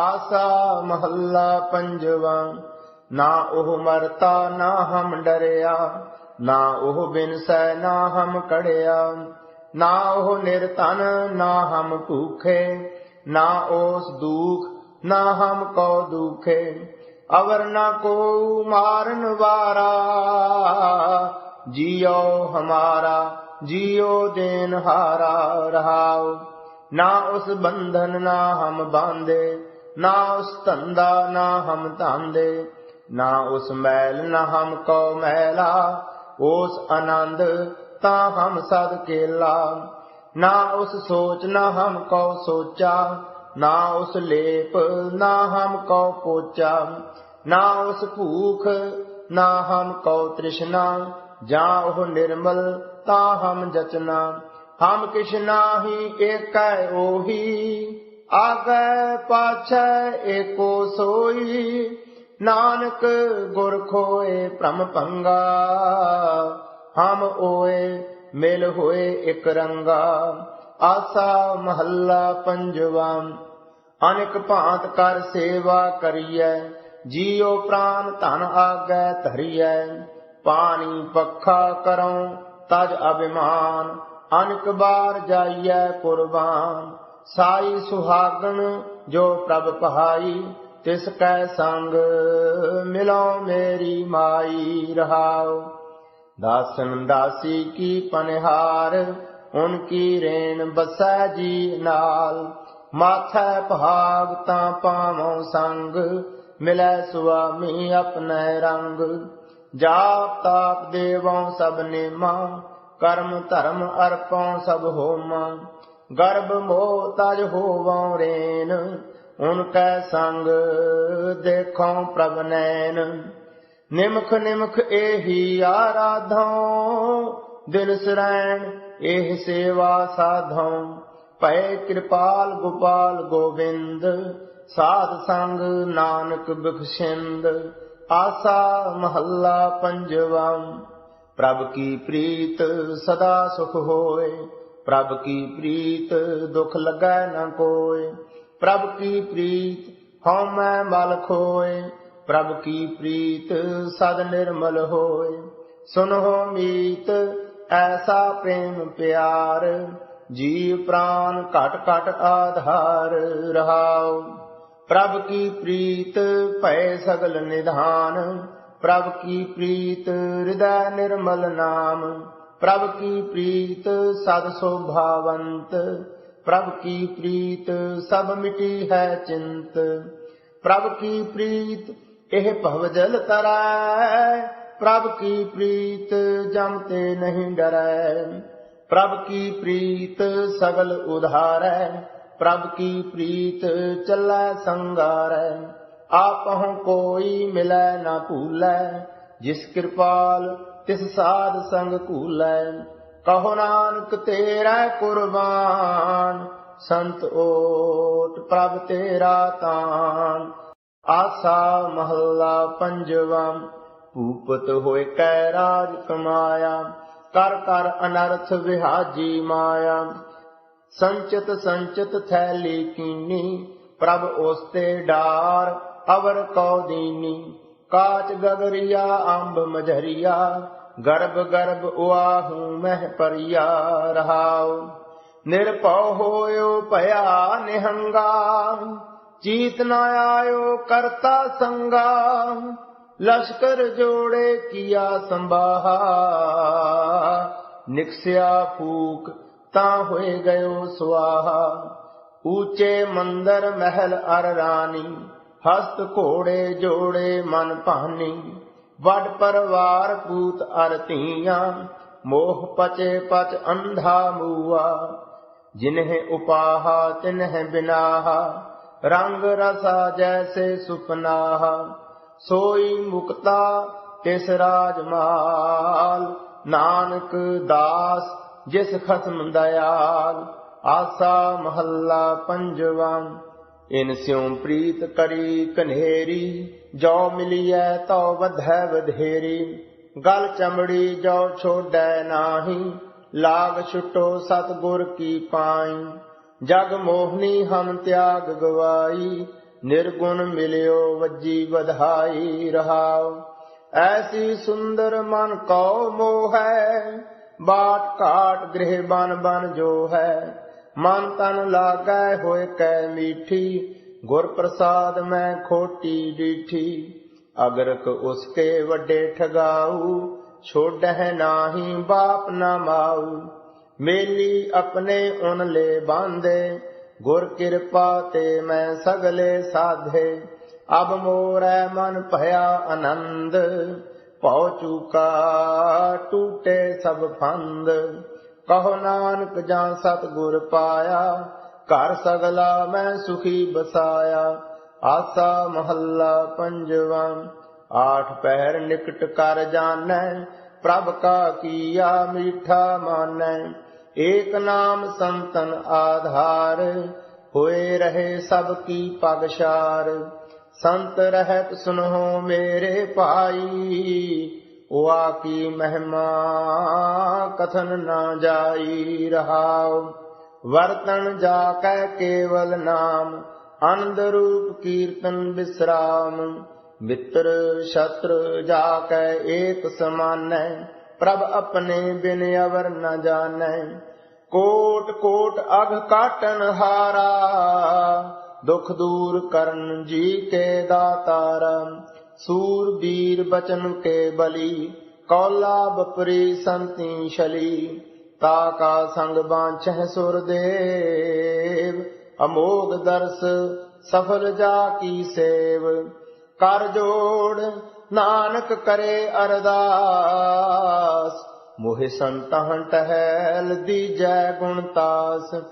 ਆਸਾ ਮਹੱਲਾ ਪੰਜਵਾ। ਨਾ ਉਹ ਮਰਤਾ, ਨਾ ਹਮ ਡਰਿਆ। ਨਾ ਉਹ ਬਿਨਸੈ ਨਾ ਹਮ ਕੜਿਆ। ਨਾ ਉਹ ਨਿਰਤਨ ਨਾ ਹਮ ਭੂਖੇ। ਨਾ ਉਸ ਦੁਖ, ਨਾ ਹਮ ਕੋ ਦੁਖੇ। ਅਵਰ ਨਾ ਕੋ ਮਾਰਨ ਵਾਰਾ। ਜਿਉ ਹਮਾਰਾ, ਜਿਉ ਦੇਨ ਹਾਰਾ ਰਹਾਉ। ਨਾ ਉਸ ਬੰਧਨ, ਨਾ ਹਮ ਬਾਂਦੇ ਨਾ ਉਸ ਧੰਦਾ, ਨਾ ਹਮ ਧੰਦੇ, ਨਾ ਉਸ ਮੈਲ ਨਾ ਹਮ ਕੋ ਮੈਲਾ ਉਸ ਆਨੰਦ ਤਾ ਹਮ ਸਦ ਕੇਲਾ। ਨਾ ਉਸ ਸੋਚ, ਨਾ ਹਮ ਕੋ ਸੋਚਾ। ਨਾ ਉਸ ਲੇਪ, ਨਾ ਹਮ ਕੋ ਪੋਚਾ। ਨਾ ਉਸ ਭੂਖ, ਨਾ ਹਮ ਕੋ ਤ੍ਰਿਸ਼ਨਾ। ਜਾਂ ਉਹ ਨਿਰਮਲ, ਤਾ ਹਮ ਜਚਨਾ। ਹਮ ਕਿਛ ਨਾਹੀ, ਏਕੈ ਉਹੀ। ਆਗੈ ਪਾਛੈ ਏਕੋ ਸੋਈ, ਨਾਨਕ ਗੁਰ ਖੋਏ ਭ੍ਰਮ ਭੰਗਾ। ਹਮ ਓਏ, ਮਿਲ ਹੋਏ ਇਕ ਰੰਗਾ। ਆਸਾ ਮਹੱਲਾ ਪੰਜਵਾ, ਅਨੇਕ ਭਾਂਤ ਕਰ ਸੇਵਾ ਕਰੀਐ। ਜੀਉ ਪ੍ਰਾਨ ਧਨ ਆਗੈ ਧਰੀਐ। ਪਾਣੀ ਪੱਖਾ ਕਰਉ ਤਜ ਅਭਿਮਾਨ, ਅਨਕ ਬਾਰ ਜਾਈਐ ਕੁਰਬਾਨ। ਸਾਈ ਸੁਹਾਗਣ ਜੋ ਪ੍ਰਭ ਪਹਾਈ, ਤਿਸ ਕੈ ਸੰਗ ਮਿਲੋ ਮੇਰੀ ਮਾਈ ਰਹਾਉ। ਦਾਸਨ ਦਾਸੀ ਕੀ ਪਨਿਹਾਰ, ਉਨ ਕੀ ਰੇਣ ਬਸੈ ਜੀ ਨਾਲ। ਮਾਥੈ ਭਾਗ ਤਾਂ ਪਾਵੋ ਸੰਗ, ਮਿਲੈ ਸੁਆਮੀ ਆਪਣੈ ਰੰਗ। ਜਾਪ ਤਾਪ ਦੇਵਉ ਸਭ ਨੇਮਾ, ਕਰਮ ਧਰਮ ਅਰਪਉ ਸਭ ਹੋਮਾ। ਗਰਭ ਮੋਹ ਤਜ ਹੋਵਉ ਰੇਨ ਉਨ ਕੈ ਸੰਗ ਦੇਖਉ ਪ੍ਰਭ ਨੈਨ ਨਿਮਖ ਨਿਮਖ ਏਹੀ ਆਰਾਧਉ ਦਿਨ ਸਰੈਣ ਇਹ ਸੇਵਾ ਸਾਧਉ ਭੈ ਕਿਰਪਾਲ ਗੋਪਾਲ ਗੋਵਿੰਦ ਸਾਧ ਸੰਗ ਨਾਨਕ ਬਖਸ਼ਿੰਦ, ਆਸਾ ਮਹੱਲਾ ਪੰਜਵਾ। ਪ੍ਰਭ ਕੀ ਪ੍ਰੀਤ ਸਦਾ ਸੁਖ ਹੋਏ ਪ੍ਰਭ ਕੀ ਪ੍ਰੀਤ ਦੁਖ ਲੱਗੈ ਨਾ ਕੋਏ ਪ੍ਰਭ ਕੀ ਪ੍ਰੀਤ ਹਉ ਮੈਂ ਮਲ ਖੋਏ ਪ੍ਰਭ ਕੀ ਪ੍ਰੀਤ ਸਦ ਨਿਰਮਲ ਹੋਏ ਸੁਨੋ ਮੀਤ ਐਸਾ ਪ੍ਰੇਮ ਪਿਆਰ, ਜੀਵ ਪ੍ਰਾਨ ਘਟ ਘਟ ਆਧਾਰ ਰਹਾਉ। ਪ੍ਰਭ ਕੀ ਪ੍ਰੀਤ ਭੈ ਸਗਲ ਨਿਧਾਨ, ਪ੍ਰਭ ਕੀ ਪ੍ਰੀਤ ਹਿਰਦੈ ਨਿਰਮਲ ਨਾਮ। ਪ੍ਰਭ ਕੀ ਪ੍ਰੀਤ ਸਦ ਸੋਭਾਵੰਤ, ਪ੍ਰਭ ਕੀ ਪ੍ਰੀਤ ਸਭ ਮਿਟੀ ਹੈ ਚਿੰਤ, ਪ੍ਰਭ ਕੀ ਪ੍ਰੀਤ ਇਹ ਭਵ ਜਲ ਤਰੈ ਪ੍ਰਭ ਕੀ ਪ੍ਰੀਤ ਜਮ ਤੇ ਨਹੀਂ ਡਰੈ, ਪ੍ਰਭ ਕੀ ਪ੍ਰੀਤ ਸਗਲ ਉਧਾਰੈ, ਪ੍ਰਭ ਕੀ ਪ੍ਰੀਤ ਚੱਲੈ ਸੰਗਾਰੈ, ਆਪਹੁ ਕੋਈ ਮਿਲੈ ਨਾ ਭੂਲੈ, ਜਿਸ ਕਿਰਪਾਲ ਤਿਸ ਸਾਧ ਸੰਗ ਕੂਲੈ, ਕਹੋ ਨਾਨਕ ਤੇਰਾ ਕੁਰਬਾਨ, ਸੰਤ ਓਟ ਪ੍ਰਭ ਤੇਰਾ ਤਾਨ। ਆਸਾ ਮਹੱਲਾ ਪੰਜਵਾ, ਭੂਪਤ ਹੋਏ ਕੈ ਰਾਜ ਕਮਾਇਆ, ਕਰ ਕਰ ਅਨਰਥ ਵਿਹਾਜੀ ਮਾਇਆ। ਸੰਚਿਤ ਸੰਚਿਤ ਥੈਲੀ ਕੀਨੀ ਪ੍ਰਭ ਉਸਤੇ ਡਾਰ, ਅਵਰ ਕਉ ਦੀਨੀ। ਕਾਚ ਗਗਰੀਆ, ਅੰਬ ਮਝਰੀਆ, ਗਰਭ ਗਰਭ ਉਆਹੂ ਮਹਿ ਪਰਿਆ ਰਹਾਉ। ਨਿਰਭਉ ਹੋਇਓ ਭਇਆ ਨਿਹੰਗਾ, ਚੀਤ ਨ ਆਇਓ ਕਰਤਾ ਸੰਗਾ। ਲਸ਼ਕਰ ਜੋੜੇ ਕੀਆ ਸੰਭਾਹਾ, ਨਿਕਸਿਆ ਫੂਕ ਤਾਂ ਹੋਏ ਗਇਓ ਸੁਆਹਾ। ਊਚੇ ਮੰਦਰ ਮਹਿਲ ਅਰ ਰਾਣੀ ਹਸਤ ਘੋੜੇ ਜੋੜੇ ਮਨ ਭਾਨੀ, ਵੱਡ ਪਰਵਾਰ ਪੂਤ ਅਰਤੀਆਂ ਮੋਹ ਪਚੇ ਪਚ ਅੰਧਾ ਮੂਆ। ਜਿਨਹਿ ਉਪਾਹਾ, ਤਿਨਹਿ ਬਿਨਾਹਾ, ਰੰਗ ਰਸਾ ਜੈਸੇ ਸੁਪਨਾਹਾ। ਸੋਈ ਮੁਕਤਾ ਤਿਸ ਰਾਜਮਾਲ ਨਾਨਕ ਦਾਸ ਜਿਸ ਖਸਮ ਦਇਆਲ। ਆਸਾ ਮਹੱਲਾ ਪੰਜਵਾ। ਇਨ ਸਿਉ ਪ੍ਰੀਤ ਕਰੀ ਕਨੇਰੀ ਜੋ ਮਿਲੀਐ ਤੋ ਵਧੈ ਵਧੇਰੀ। ਗਲ ਚਮੜੀ ਜੋ ਛੋੜੈ ਨਾਹੀ, ਲਾਗ ਛੁਟੋ ਸਤਗੁਰ ਕੀ ਪਾਈ। ਜਗ ਮੋਹਨੀ ਹਮ ਤਿਆਗ ਗਵਾਈ, ਨਿਰਗੁਣ ਮਿਲਿਓ ਵੱਜੀ ਵਧਾਈ ਰਹਾਉ। ਐਸੀ ਸੁੰਦਰ ਮਨ ਕੋ ਮੋਹ ਹੈ ਬਾਟ ਘਾਟ ਗ੍ਰਹਿ ਬਨ ਬਨ ਜੋ ਹੈ। ਮਨ ਤਨ ਲਾਗੈ ਹੋਏ ਕੈ ਮੀਠੀ, ਗੁਰ ਪ੍ਰਸਾਦ ਮੈਂ ਖੋਟੀ ਡੀਠੀ। ਅਗਰਕ ਉਸਕੇ ਵੱਡੇ ਠਗਾਊ ਛੋੜਹਿ ਨਾਹੀ ਬਾਪ ਨਾ ਮਾਊ। ਮੇਲੀ ਆਪਣੇ ਉਨ ਲੈ ਬਾਂਦੇ ਗੁਰ ਕਿਰਪਾ ਤੇ ਮੈਂ ਸਗਲੇ ਸਾਧੇ। ਅਬ ਮੋਰੈ ਮਨ ਭਇਆ ਆਨੰਦ, ਭਉ ਚੁਕਾ ਟੂਟੇ ਸਭ ਫੰਦ। ਕਹੋ ਨਾਨਕ ਜਾਂ ਸਤ ਗੁਰ ਪਾਇਆ, ਘਰ ਸਗਲਾ ਮੈਂ ਸੁਖੀ ਬਸਾਇਆ। ਆਸਾ ਮਹੱਲਾ ਪੰਜਵਾ, ਆਠ ਪਹਿਰ ਨਿਕਟ ਕਰ ਜਾਣੈ, ਪ੍ਰਭ ਕਾ ਕੀਆ ਮੀਠਾ ਮਾਨੈ। ਏਕ ਨਾਮ ਸੰਤਨ ਆਧਾਰ, ਹੋਏ ਰਹੇ ਸਭ ਕੀ ਪਗਸ਼ਾਰ। ਸੰਤ ਰਹਿਤ ਸੁਨੋ ਮੇਰੇ ਭਾਈ ਵਾ ਕੀ ਮਹਿਮਾ ਕਥਨ ਨਾ ਜਾਈ ਰਹਾਉ ਵਰਤਨ ਜਾ ਕੈ ਕੇਵਲ ਨਾਮ ਆਨੰਦ ਰੂਪ ਕੀਰਤਨ ਬਿਸਰਾਮ ਮਿੱਤਰ ਸ਼ਤਰ ਜਾ ਕੈ ਏਕ ਸਮਾਨੈ ਪ੍ਰਭ ਆਪਣੇ ਬਿਨ ਅਵਰ ਨ ਜਾਣੈ ਕੋਟ ਕੋਟ ਅਗ ਕਾਟਨ ਹਾਰਾ ਦੁਖ ਦੂਰ ਕਰਨ ਜੀ ਕੇ ਦਾਤਾਰਾ ਸੂਰਬੀਰ ਬਚਨ ਕੇ ਬਲੀ ਕੌਲਾ ਬਪਰੀ ਸੰਤੀ ਛਲੀ, ਤਾ ਕਾ ਸੰਗ ਬਾਂਛੈ ਸੁਰ ਦੇਵ, ਅਮੋਗ ਦਰਸ ਸਫਲ ਜਾ ਕੀ ਸੇਵ। ਕਰ ਜੋੜ ਨਾਨਕ ਕਰੇ ਅਰਦਾਸ, ਮੋਹਿ ਸੰਤਹੰ ਟਹਿਲ ਦੀਜੈ ਗੁਣ ਤਾਸ।